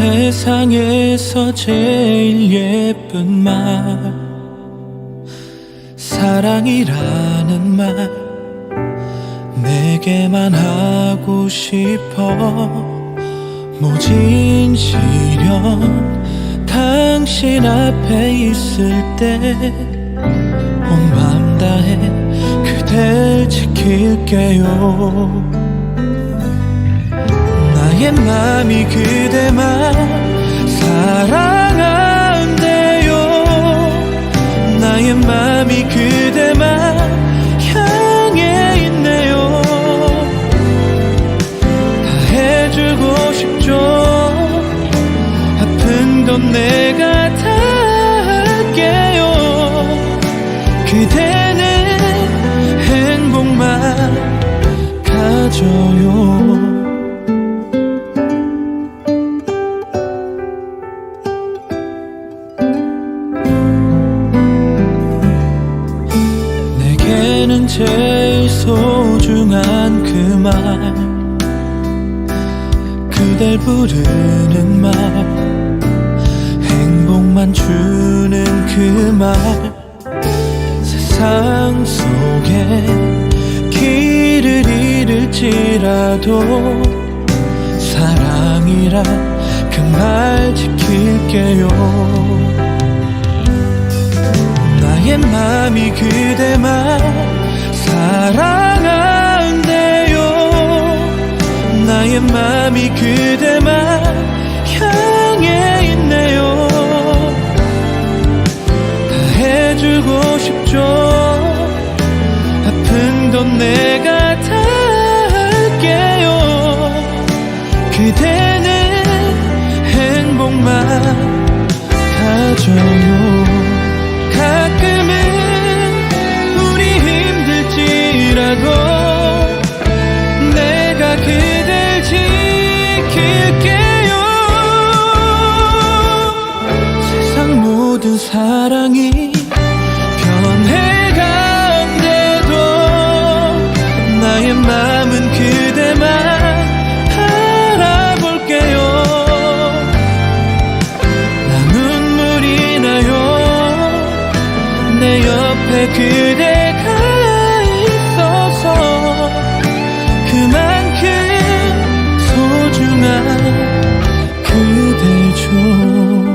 세상에서 제일 예쁜 말. 사랑이라는 말 내게만 하고 싶어. 모진 시련 당신 앞에 있을 때온맘 다해 그댈 지킬게요. 나의 맘이 그대만 맘이 그대만 향해 있네요. 다 해주고 싶죠. 아픈 건 내가 다 할게요. 그대는 행복만 가져요 내게는 제일 소중한 그 말. 그댈 부르는 말. 행복만 주는 그 말. 세상 속에 길을 잃을지라도 사랑이란 그 말 지킬게요. 나의 맘이 그대만 사랑한대요. 나의 맘이 그대만 향해 있네요. 다 해주고 싶죠. 아픈 건 내가 다 할게요. 그대는 행복만 가져요 사랑이 변해간대도 나의 맘은 그대만 바라볼게요. 나 눈물이 나요. 내 옆에 그대가 있어서 그만큼 소중한 그대죠